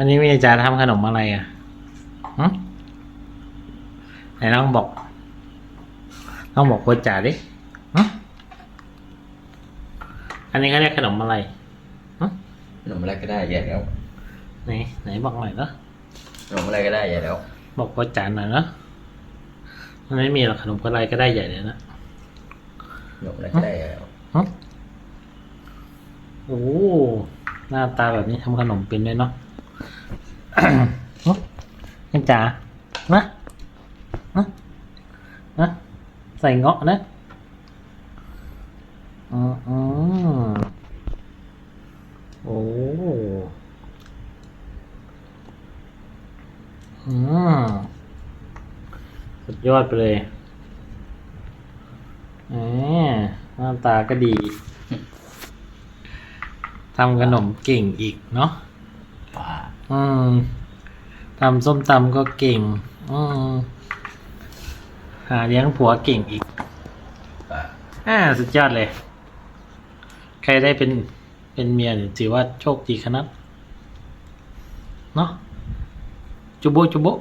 วันนี้มีอาจารย์ทำขนมอะไรอะหึไหนน้องบอกน้องบอกโคจ่าดิหึอันนี้เขาเรียกขนมอะไรหึขนมอะไรก็ได้ใหญ่แล้วไหนไหนบอกหน่อยเนอะขนมอะไรก็ได้ใหญ่แล้ว บอกโคจ่าหน่อยเนอะมันไม่มีหรอกขนมอะไรก็ได้ใหญ่เลยนะขนมอะไรก็ได้ใหญ่แล้วหึโอ้หน้าตาแบบนี้ทำขนมเป็นด้วยเนาะ หึยังจ๋านะนะนะใส่เงาะนะอืมอืมโอ้อืมสุดยอดไปเลยแหมหน้าตาก็ดีทำขนมเก่งอีกเนาะ อืมทำส้มตำก็เก่ง อืมหาเลี้ยงผัวเก่งอีก อ่า สุดยอดเลย ใครได้เป็นเป็นเมียนถือว่าโชคดีขนาดเนาะจุบุจุบุ